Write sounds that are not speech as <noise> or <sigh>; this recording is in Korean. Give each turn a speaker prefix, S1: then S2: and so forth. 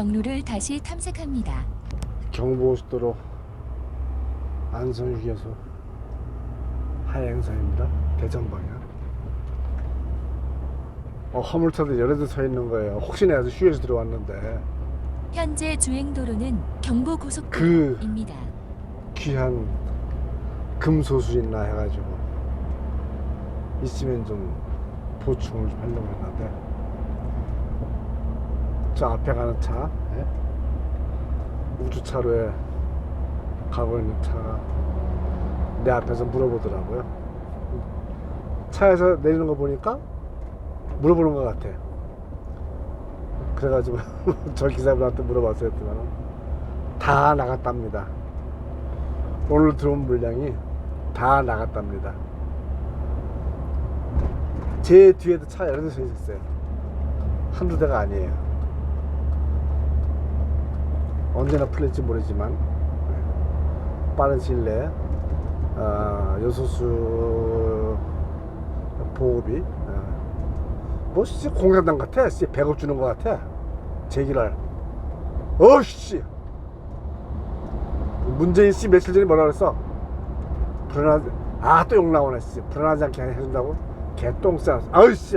S1: 경로를 다시 탐색합니다.
S2: 경부고속도로 안성 휴게소 하행선입니다. 대전 방향. 어, 화물차도 여러 대서 있는 거예요. 혹시나 해서 휴게소 들어왔는데
S1: 현재 주행 도로는
S2: 그-
S1: 경부고속도로입니다.
S2: 귀한 금소수 있나 해가지고 있으면 좀 보충을 좀 하려고 했는데 저 앞에 가는 차 예? 우주차로에 가고 있는 차가 내 앞에서 물어보더라고요 차에서 내리는 거 보니까 물어보는 것 같아 그래가지고 <laughs> 저 기사분한테 물어봤어요 했더니 다 나갔답니다 오늘 들어온 물량이 다 나갔답니다. 제 뒤에도 차 여러 대 서 있었어요. 한두 대가 아니에요. 언제나 풀릴지 모르지만 네. 빠른 시일 내에 어, 여소수 보급이 어, 뭐 진짜 공산당 같아. 진짜 배급 주는 것 같아. 제기랄. 어씨. 문재인 씨 며칠 전에 뭐라 그랬어? 불안하지 아또 욕 나오네 씨 불안하지 않게 해준다고 개똥 싸 아우 씨